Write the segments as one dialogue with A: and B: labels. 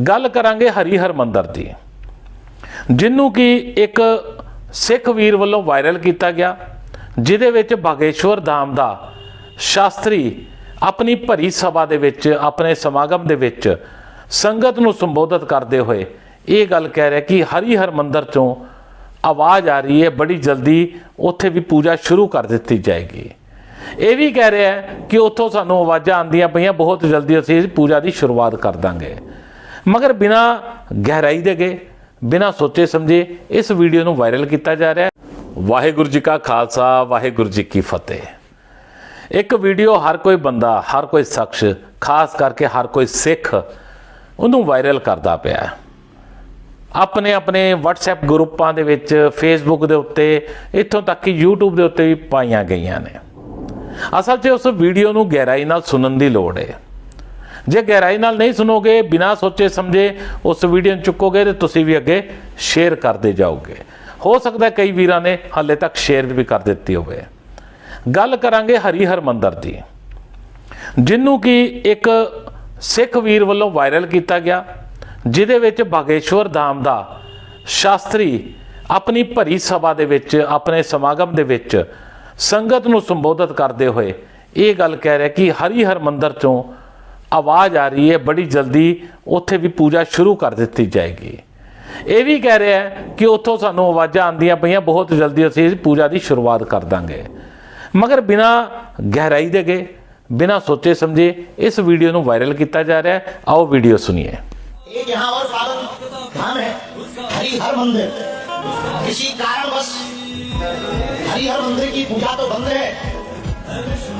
A: ਗੱਲ ਕਰਾਂਗੇ ਹਰੀ ਹਰਮੰਦਰ ਦੀ ਜਿਹਨੂੰ ਕਿ ਇੱਕ ਸਿੱਖ ਵੀਰ ਵੱਲੋਂ ਵਾਇਰਲ ਕੀਤਾ ਗਿਆ, ਜਿਹਦੇ ਵਿੱਚ ਬਾਗੇਸ਼ਵਰ ਧਾਮ ਦਾ ਸ਼ਾਸਤਰੀ ਆਪਣੀ ਭਰੀ ਸਭਾ ਦੇ ਵਿੱਚ, ਆਪਣੇ ਸਮਾਗਮ ਦੇ ਵਿੱਚ ਸੰਗਤ ਨੂੰ ਸੰਬੋਧਿਤ ਕਰਦੇ ਹੋਏ ਇਹ ਗੱਲ ਕਹਿ ਰਿਹਾ ਕਿ ਹਰੀ ਹਰਮੰਦਰ ਚੋਂ ਆਵਾਜ਼ ਆ ਰਹੀ ਹੈ, ਬੜੀ ਜਲਦੀ ਉੱਥੇ ਵੀ ਪੂਜਾ ਸ਼ੁਰੂ ਕਰ ਦਿੱਤੀ ਜਾਏਗੀ। ਇਹ ਵੀ ਕਹਿ ਰਿਹਾ ਕਿ ਉੱਥੋਂ ਸਾਨੂੰ ਆਵਾਜ਼ਾਂ ਆਉਂਦੀਆਂ ਪਈਆਂ, ਬਹੁਤ ਜਲਦੀ ਅਸੀਂ ਪੂਜਾ ਦੀ ਸ਼ੁਰੂਆਤ ਕਰ ਦਾਂਗੇ। ਮਗਰ ਬਿਨਾ ਗਹਿਰਾਈ ਦੇ ਗਏ, ਬਿਨਾ ਸੋਚੇ ਸਮਝੇ ਇਸ ਵੀਡੀਓ ਨੂੰ ਵਾਇਰਲ ਕੀਤਾ ਜਾ ਰਿਹਾ ਹੈ। ਵਾਹਿਗੁਰੂ ਜੀ ਕਾ ਖਾਲਸਾ, ਵਾਹਿਗੁਰੂ ਜੀ ਕੀ ਫਤਿਹ। ਇੱਕ ਵੀਡੀਓ ਹਰ ਕੋਈ ਬੰਦਾ, ਹਰ ਕੋਈ ਸ਼ਖਸ, ਖਾਸ ਕਰਕੇ ਹਰ ਕੋਈ ਸਿੱਖ ਉਹਨੂੰ ਵਾਇਰਲ ਕਰਦਾ ਪਿਆ ਹੈ। ਆਪਣੇ ਆਪਣੇ WhatsApp ਗਰੁੱਪਾਂ ਦੇ ਵਿੱਚ, Facebook ਦੇ ਉੱਤੇ, ਇੱਥੋਂ ਤੱਕ ਕਿ YouTube ਦੇ ਉੱਤੇ ਵੀ ਪਾਈਆਂ ਗਈਆਂ ਨੇ। ਅਸਲ 'ਚ ਉਸ ਵੀਡੀਓ ਨੂੰ ਗਹਿਰਾਈ ਨਾਲ ਸੁਣਨ ਦੀ ਲੋੜ ਹੈ। ਜੇ ਗਹਿਰਾਈ ਨਾਲ ਨਹੀਂ ਸੁਣੋਗੇ, ਬਿਨਾਂ ਸੋਚੇ ਸਮਝੇ ਉਸ ਵੀਡੀਓ ਨੂੰ ਚੁੱਕੋਗੇ ਤੇ ਤੁਸੀਂ ਵੀ ਅੱਗੇ ਸ਼ੇਅਰ ਕਰਦੇ ਜਾਓਗੇ। ਹੋ ਸਕਦਾ ਕਈ ਵੀਰਾਂ ਨੇ ਹਾਲੇ ਤੱਕ ਸ਼ੇਅਰ ਵੀ ਕਰ ਦਿੱਤੀ ਹੋਵੇ। ਗੱਲ ਕਰਾਂਗੇ ਹਰੀ ਹਰਮੰਦਰ ਦੀ ਜਿਹਨੂੰ ਕਿ ਇੱਕ ਸਿੱਖ ਵੀਰ ਵੱਲੋਂ ਵਾਇਰਲ ਕੀਤਾ ਗਿਆ, ਜਿਹਦੇ ਵਿੱਚ ਬਾਗੇਸ਼ਵਰ ਧਾਮ ਦਾ ਸ਼ਾਸਤਰੀ ਆਪਣੀ ਭਰੀ ਸਭਾ ਦੇ ਵਿੱਚ, ਆਪਣੇ ਸਮਾਗਮ ਦੇ ਵਿੱਚ ਸੰਗਤ ਨੂੰ ਸੰਬੋਧਿਤ ਕਰਦੇ ਹੋਏ ਇਹ ਗੱਲ ਕਹਿ ਰਿਹਾ ਕਿ ਹਰੀ ਹਰਮੰਦਰ ਚੋਂ ਆਵਾਜ਼ ਆ ਰਹੀ ਹੈ ਬੜੀ ਜਲਦੀ ਉੱਥੇ ਵੀ ਪੂਜਾ ਸ਼ੁਰੂ ਕਰ ਦਿੱਤੀ ਜਾਏਗੀ ਇਹ ਵੀ ਕਹਿ ਰਿਹਾ ਹੈ ਕਿ ਉੱਥੋਂ ਸਾਨੂੰ ਆਵਾਜ਼ਾਂ ਆਉਂਦੀਆਂ ਪਈਆਂ ਬਹੁਤ ਜਲਦੀ ਅਸੀਂ ਇਸ ਪੂਜਾ ਦੀ ਸ਼ੁਰੂਆਤ ਕਰ ਦਾਂਗੇ ਮਗਰ ਬਿਨਾ ਗਹਿਰਾਈ ਦੇ ਗਏ ਬਿਨਾ ਸੋਚੇ ਸਮਝੇ ਇਸ ਵੀਡੀਓ ਨੂੰ ਵਾਇਰਲ ਕੀਤਾ ਜਾ ਰਿਹਾ ਹੈ ਆਓ ਵੀਡੀਓ ਸੁਣੀਏ
B: एक यहाँ और पावन धाम है हरिहर मंदिर किसी कारणवश हरिहर मंदिर की पूजा तो बंद है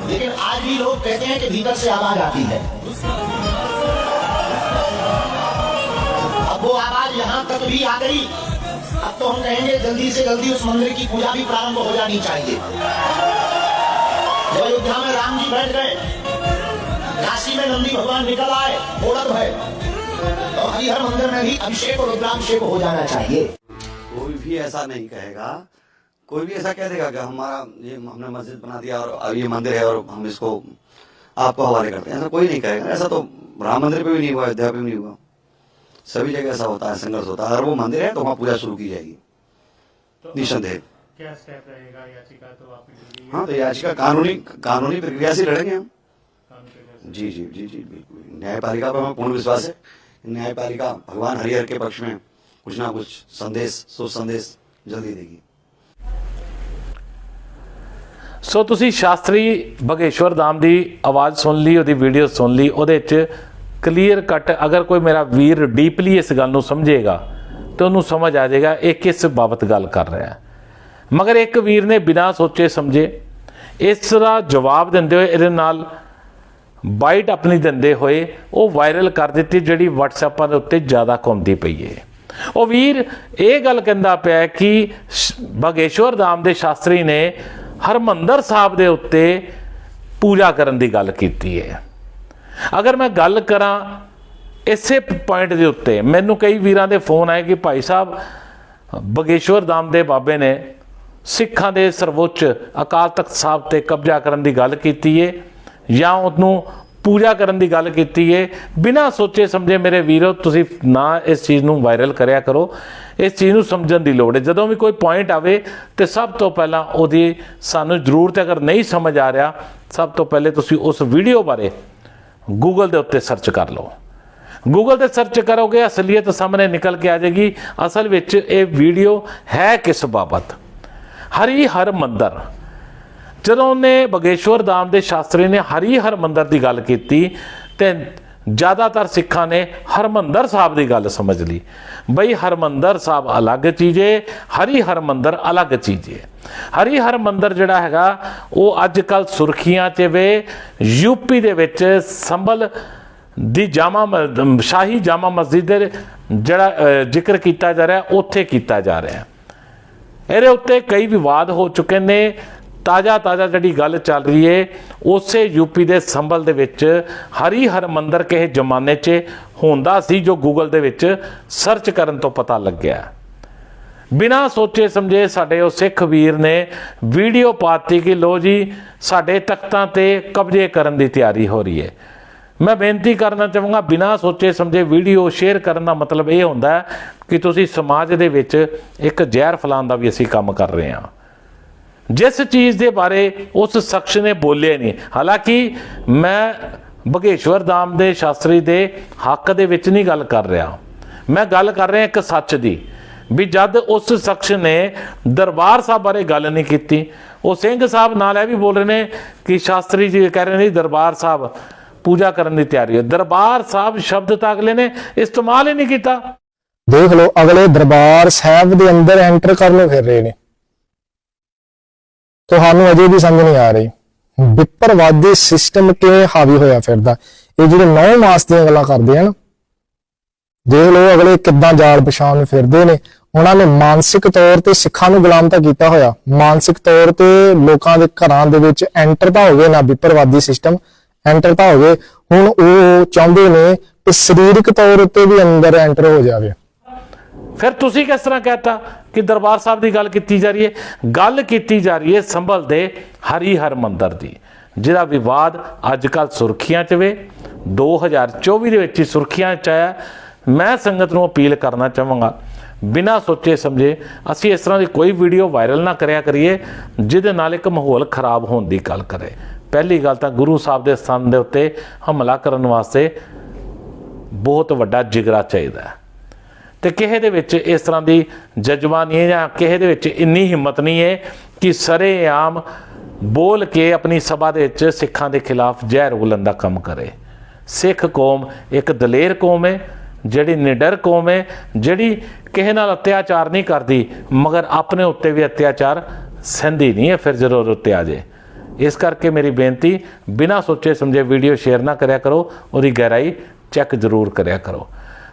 B: लेकिन आज भी लोग कहते हैं कि भीतर से आवाज़ आती है। अब वो आवाज़ यहाँ तक भी आ गई। अब तो हम कहेंगे जल्दी से जल्दी उस मंदिर की पूजा भी प्रारंभ हो जानी चाहिए। अयोध्या में राम जी बैठ गए। काशी में नंदी भगवान निकल आए। ओड़क भय। तो हरिहर मंदिर में भी अभिषेक और रुद्राभिषेक हो जाना चाहिए।
C: कोई भी ऐसा नहीं कहेगा कोई भी ऐसा कह देगा कि हमारा ये हमने मस्जिद बना दिया और अब ये मंदिर है और हम इसको आपको हवाले करते हैं। ऐसा कोई नहीं कहेगा। ऐसा तो राम मंदिर पे भी नहीं हुआ अयोध्या पे भी नहीं हुआ। सभी जगह ऐसा होता है संघर्ष होता है। अगर वो मंदिर है तो वहाँ पूजा शुरू की जाएगी। निसंदेह।
D: क्या स्टेप रहेगा? याचिका तो है।
C: हाँ तो याचिका कानूनी कानूनी प्रक्रिया से लड़ेंगे हम। जी जी जी जी बिल्कुल। न्यायपालिका पर हमें पूर्ण विश्वास है। न्यायपालिका भगवान हरिहर के पक्ष में कुछ ना कुछ संदेश शुभ संदेश जल्दी देगी।
A: ਸੋ ਤੁਸੀਂ ਸ਼ਾਸਤਰੀ ਬਗੇਸ਼ਵਰ ਧਾਮ ਦੀ ਆਵਾਜ਼ ਸੁਣ ਲਈ, ਉਹਦੀ ਵੀਡੀਓ ਸੁਣ ਲਈ, ਉਹਦੇ 'ਚ ਕਲੀਅਰ ਕੱਟ ਅਗਰ ਕੋਈ ਮੇਰਾ ਵੀਰ ਡੀਪਲੀ ਇਸ ਗੱਲ ਨੂੰ ਸਮਝੇਗਾ, ਤੇ ਉਹਨੂੰ ਸਮਝ ਆ ਜਾਏਗਾ, ਇਹ ਕਿਸ ਬਾਬਤ ਗੱਲ ਕਰ ਰਿਹਾ ਹੈ। ਮਗਰ ਇੱਕ ਵੀਰ ਨੇ ਬਿਨਾਂ ਸੋਚੇ ਸਮਝੇ ਇਸ ਦਾ ਜਵਾਬ ਦਿੰਦੇ ਹੋਏ, ਇਹਦੇ ਨਾਲ ਬਾਈਟ ਆਪਣੀ ਦਿੰਦੇ ਹੋਏ ਉਹ ਵਾਇਰਲ ਕਰ ਦਿੱਤੀ, ਜਿਹੜੀ WhatsApਪਾਂ ਦੇ ਉੱਤੇ ਜ਼ਿਆਦਾ ਘੁੰਮਦੀ ਪਈ ਹੈ ਉਹ ਵੀਰ ਇਹ ਗੱਲ ਕਹਿੰਦਾ ਪਿਆ ਕਿ ਸ਼- ਬਾਗੇਸ਼ਵਰ ਧਾਮ ਦੇ ਸ਼ਾਸਤਰੀ ਨੇ ਹਰਮੰਦਰ ਸਾਹਿਬ ਦੇ ਉੱਤੇ ਪੂਜਾ ਕਰਨ ਦੀ ਗੱਲ ਕੀਤੀ ਹੈ। ਅਗਰ ਮੈਂ ਗੱਲ ਕਰਾਂ ਇਸੇ ਪੁਆਇੰਟ ਦੇ ਉੱਤੇ, ਮੈਨੂੰ ਕਈ ਵੀਰਾਂ ਦੇ ਫੋਨ ਆਏ ਕਿ ਭਾਈ ਸਾਹਿਬ, ਬਗੇਸ਼ਵਰ ਧਾਮ ਦੇ ਬਾਬੇ ਨੇ ਸਿੱਖਾਂ ਦੇ ਸਰਵੋੱਚ ਅਕਾਲ ਤਖਤ ਸਾਹਿਬ ਤੇ ਕਬਜ਼ਾ ਕਰਨ ਦੀ ਗੱਲ ਕੀਤੀ ਏ ਜਾਂ ਉਹਨੂੰ ਪੂਜਾ ਕਰਨ ਦੀ ਗੱਲ ਕੀਤੀ ਏ। ਬਿਨਾਂ ਸੋਚੇ ਸਮਝੇ ਮੇਰੇ ਵੀਰੋ, ਤੁਸੀਂ ਨਾ ਇਸ ਚੀਜ਼ ਨੂੰ ਵਾਇਰਲ ਕਰਿਆ ਕਰੋ। ਇਸ ਚੀਜ਼ ਨੂੰ ਸਮਝਣ ਦੀ ਲੋੜ ਹੈ ਜਦੋਂ ਵੀ ਕੋਈ ਪੁਆਇੰਟ ਆਵੇ ਤੇ ਸਭ ਤੋਂ ਪਹਿਲਾਂ ਉਹਦੀ ਸਾਨੂੰ ਜ਼ਰੂਰਤ ਅਗਰ ਨਹੀਂ ਸਮਝ ਆ ਰਿਹਾ, ਸਭ ਤੋਂ ਪਹਿਲੇ ਤੁਸੀਂ ਉਸ ਵੀਡੀਓ ਬਾਰੇ ਗੂਗਲ ਦੇ ਉੱਤੇ ਸਰਚ ਕਰ ਲਓ। ਗੂਗਲ ਤੇ ਸਰਚ ਕਰੋਗੇ, ਅਸਲੀਅਤ ਸਾਹਮਣੇ ਨਿਕਲ ਕੇ ਆ ਜਾਏਗੀ। ਅਸਲ ਵਿੱਚ ਇਹ ਵੀਡੀਓ ਹੈ ਕਿਸ ਬਾਬਤ? ਹਰੀ ਹਰ ਮੰਦਰ। ਜਦੋਂ ਨੇ ਬਗੇਸ਼ਵਰ ਧਾਮ ਦੇ ਸ਼ਾਸਤਰੀ ਨੇ ਹਰੀ ਹਰ ਮੰਦਰ ਦੀ ਗੱਲ ਕੀਤੀ ਤੇ ਜ਼ਿਆਦਾਤਰ ਸਿੱਖਾਂ ਨੇ ਹਰਮੰਦਰ ਸਾਹਿਬ ਦੀ ਗੱਲ ਸਮਝ ਲਈ। ਬਈ ਹਰਮੰਦਰ ਸਾਹਿਬ ਅਲੱਗ ਚੀਜ਼ ਏ ਹਰੀ ਹਰਮੰਦਰ ਅਲੱਗ ਚੀਜ਼ ਏ। ਹਰੀ ਹਰ ਮੰਦਰ ਜਿਹੜਾ ਹੈਗਾ, ਉਹ ਅੱਜ ਕੱਲ ਸੁਰਖੀਆਂ 'ਚ ਵੇ ਯੂਪੀ ਦੇ ਵਿੱਚ ਸੰਭਲ ਦੀ ਜਾਮਾ ਸ਼ਾਹੀ ਜਾਮਾ ਮਸਜਿਦ ਦੇ ਜਿਹੜਾ ਜ਼ਿਕਰ ਕੀਤਾ ਜਾ ਰਿਹਾ, ਉੱਥੇ ਕੀਤਾ ਜਾ ਰਿਹਾ। ਇਹਦੇ ਉੱਤੇ ਕਈ ਵਿਵਾਦ ਹੋ ਚੁੱਕੇ ਨੇ। ਤਾਜ਼ਾ ਤਾਜ਼ਾ ਜਿਹੜੀ ਗੱਲ ਚੱਲ ਰਹੀ ਏ, ਉਸੇ ਯੂਪੀ ਦੇ ਸੰਭਲ ਦੇ ਵਿੱਚ ਹਰੀ ਹਰ ਮੰਦਰ ਕਿਸੇ ਜ਼ਮਾਨੇ 'ਚ ਹੁੰਦਾ ਸੀ, ਜੋ ਗੂਗਲ ਦੇ ਵਿੱਚ ਸਰਚ ਕਰਨ ਤੋਂ ਪਤਾ ਲੱਗਿਆ। ਬਿਨਾਂ ਸੋਚੇ ਸਮਝੇ ਸਾਡੇ ਉਹ ਸਿੱਖ ਵੀਰ ਨੇ ਵੀਡੀਓ ਪਾਤੀ ਕਿ ਲੋ ਜੀ, ਸਾਡੇ ਤਖਤਾਂ ਤੇ ਕਬਜ਼ੇ ਕਰਨ ਦੀ ਤਿਆਰੀ ਹੋ ਰਹੀ ਹੈ ਮੈਂ ਬੇਨਤੀ ਕਰਨਾ ਚਾਹਾਂਗਾ, ਬਿਨਾਂ ਸੋਚੇ ਸਮਝੇ ਵੀਡੀਓ ਸ਼ੇਅਰ ਕਰਨ ਦਾ ਮਤਲਬ ਇਹ ਹੁੰਦਾ ਕਿ ਤੁਸੀਂ ਸਮਾਜ ਦੇ ਵਿੱਚ ਇੱਕ ਜ਼ਹਿਰ ਫੈਲਾਉਣ ਦਾ ਵੀ ਅਸੀਂ ਕੰਮ ਕਰ ਰਹੇ ਹਾਂ। ਜਿਸ ਚੀਜ਼ ਦੇ ਬਾਰੇ ਉਸ ਸ਼ਖਸ ਨੇ ਬੋਲਿਆ ਨਹੀਂ। ਹਾਲਾਂਕਿ ਮੈਂ ਬਗੇਸ਼ਵਰ ਧਾਮ ਦੇ ਸ਼ਾਸਤਰੀ ਦੇ ਹੱਕ ਦੇ ਵਿੱਚ ਨਹੀਂ ਗੱਲ ਕਰ ਰਿਹਾ। ਮੈਂ ਗੱਲ ਕਰ ਰਿਹਾ ਇੱਕ ਸੱਚ ਦੀ, ਵੀ ਜਦ ਉਸ ਸ਼ਖਸ ਨੇ ਦਰਬਾਰ ਸਾਹਿਬ ਬਾਰੇ ਗੱਲ ਨਹੀਂ ਕੀਤੀ, ਉਹ ਸਿੰਘ ਸਾਹਿਬ ਨਾਲ ਇਹ ਵੀ ਬੋਲ ਰਹੇ ਨੇ ਕਿ ਸ਼ਾਸਤਰੀ ਜੀ ਕਹਿ ਰਹੇ ਨੇ ਦਰਬਾਰ ਸਾਹਿਬ ਪੂਜਾ ਕਰਨ ਦੀ ਤਿਆਰੀ ਹੈ। ਦਰਬਾਰ ਸਾਹਿਬ ਸ਼ਬਦ ਤਾਂ ਅਗਲੇ ਨੇ ਇਸਤੇਮਾਲ ਹੀ ਨਹੀਂ ਕੀਤਾ।
E: ਦੇਖ ਲਓ, ਅਗਲੇ ਦਰਬਾਰ ਸਾਹਿਬ ਦੇ ਅੰਦਰ ਐਂਟਰ ਕਰਨ ਨੂੰ ਫਿਰ ਰਹੇ ਨੇ। ਤੁਹਾਨੂੰ ਅਜੇ ਵੀ ਸਮਝ ਨਹੀਂ ਆ ਰਹੀ। ਵਿਪਰਵਾਦੀ ਸਿਸਟਮ ਕਿਵੇਂ ਹਾਵੀ ਹੋਇਆ ਫਿਰਦਾ। ਇਹ ਜਿਹੜੇ ਨੌ ਮਾਸ ਦੀਆਂ ਗੱਲਾਂ ਕਰਦੇ ਹਨ ਦੇਖ ਲਓ ਅਗਲੇ ਕਿੱਦਾਂ ਜਾਲ ਪਛਾਣ ਨੂੰ ਫਿਰਦੇ ਨੇ। ਉਹਨਾਂ ਨੇ ਮਾਨਸਿਕ ਤੌਰ ਤੇ ਸਿੱਖਾਂ ਨੂੰ ਗੁਲਾਮ ਤਾਂ ਕੀਤਾ ਹੋਇਆ। ਮਾਨਸਿਕ ਤੌਰ ਤੇ ਲੋਕਾਂ ਦੇ ਘਰਾਂ ਦੇ ਵਿੱਚ ਐਂਟਰ ਤਾਂ ਹੋ ਗਏ ਨਾ ਵਿਪਰਵਾਦੀ ਸਿਸਟਮ ਐਂਟਰ ਤਾਂ ਹੋ ਗਏ। ਹੁਣ ਉਹ ਚਾਹੁੰਦੇ ਨੇ ਕਿ ਸਰੀਰਕ ਤੌਰ ਉੱਤੇ ਵੀ ਅੰਦਰ ਐਂਟਰ ਹੋ ਜਾਵੇ।
A: ਫਿਰ ਤੁਸੀਂ ਕਿਸ ਤਰ੍ਹਾਂ ਕਹਤਾ ਕਿ ਦਰਬਾਰ ਸਾਹਿਬ ਦੀ ਗੱਲ ਕੀਤੀ ਜਾ ਰਹੀ ਹੈ? ਗੱਲ ਕੀਤੀ ਜਾ ਰਹੀ ਹੈ ਸੰਭਲ ਦੇ ਹਰੀ ਹਰ ਮੰਦਰ ਦੀ, ਜਿਹਦਾ ਵਿਵਾਦ ਅੱਜ ਕੱਲ ਸੁਰਖੀਆਂ 'ਚ ਵੇ 2024 ਦੇ ਵਿੱਚ ਹੀ ਸੁਰਖੀਆਂ 'ਚ ਆਇਆ। ਮੈਂ ਸੰਗਤ ਨੂੰ ਅਪੀਲ ਕਰਨਾ ਚਾਹਾਂਗਾ, ਬਿਨਾਂ ਸੋਚੇ ਸਮਝੇ ਅਸੀਂ ਇਸ ਤਰ੍ਹਾਂ ਦੀ ਕੋਈ ਵੀਡੀਓ ਵਾਇਰਲ ਨਾ ਕਰਿਆ ਕਰੀਏ, ਜਿਹਦੇ ਨਾਲ ਇੱਕ ਮਾਹੌਲ ਖਰਾਬ ਹੋਣ ਦੀ ਗੱਲ ਕਰੇ। ਪਹਿਲੀ ਗੱਲ ਤਾਂ ਗੁਰੂ ਸਾਹਿਬ ਦੇ ਸਥਾਨ ਦੇ ਉੱਤੇ ਹਮਲਾ ਕਰਨ ਵਾਸਤੇ ਬਹੁਤ ਵੱਡਾ ਜਿਗਰਾ ਚਾਹੀਦਾ ਹੈ। ਤੇ ਕਿਸੇ ਦੇ ਵਿੱਚ ਇਸ ਤਰ੍ਹਾਂ ਦੀ ਜਜ਼ਬਾ ਨਹੀਂ ਹੈ ਜਾਂ ਕਿਸੇ ਦੇ ਵਿੱਚ ਇੰਨੀ ਹਿੰਮਤ ਨਹੀਂ ਹੈ ਕਿ ਸਰੇਆਮ ਬੋਲ ਕੇ ਆਪਣੀ ਸਭਾ ਦੇ ਵਿੱਚ ਸਿੱਖਾਂ ਦੇ ਖਿਲਾਫ ਜ਼ਹਿਰ ਉਗਲਣ ਦਾ ਕੰਮ ਕਰੇ। ਸਿੱਖ ਕੌਮ ਇੱਕ ਦਲੇਰ ਕੌਮ ਹੈ, ਜਿਹੜੀ ਨਿਡਰ ਕੌਮ ਹੈ, ਜਿਹੜੀ ਕਿਸੇ ਨਾਲ ਅਤਿਆਚਾਰ ਨਹੀਂ ਕਰਦੀ, ਮਗਰ ਆਪਣੇ ਉੱਤੇ ਵੀ ਅਤਿਆਚਾਰ ਸਹਿੰਦੀ ਨਹੀਂ ਹੈ, ਫਿਰ ਜ਼ਰੂਰ ਉੱਤੇ ਆ ਜੇ। ਇਸ ਕਰਕੇ ਮੇਰੀ ਬੇਨਤੀ, ਬਿਨਾਂ ਸੋਚੇ ਸਮਝੇ ਵੀਡੀਓ ਸ਼ੇਅਰ ਨਾ ਕਰਿਆ ਕਰੋ, ਉਹਦੀ ਗਹਿਰਾਈ ਚੈੱਕ ਜ਼ਰੂਰ ਕਰਿਆ ਕਰੋ।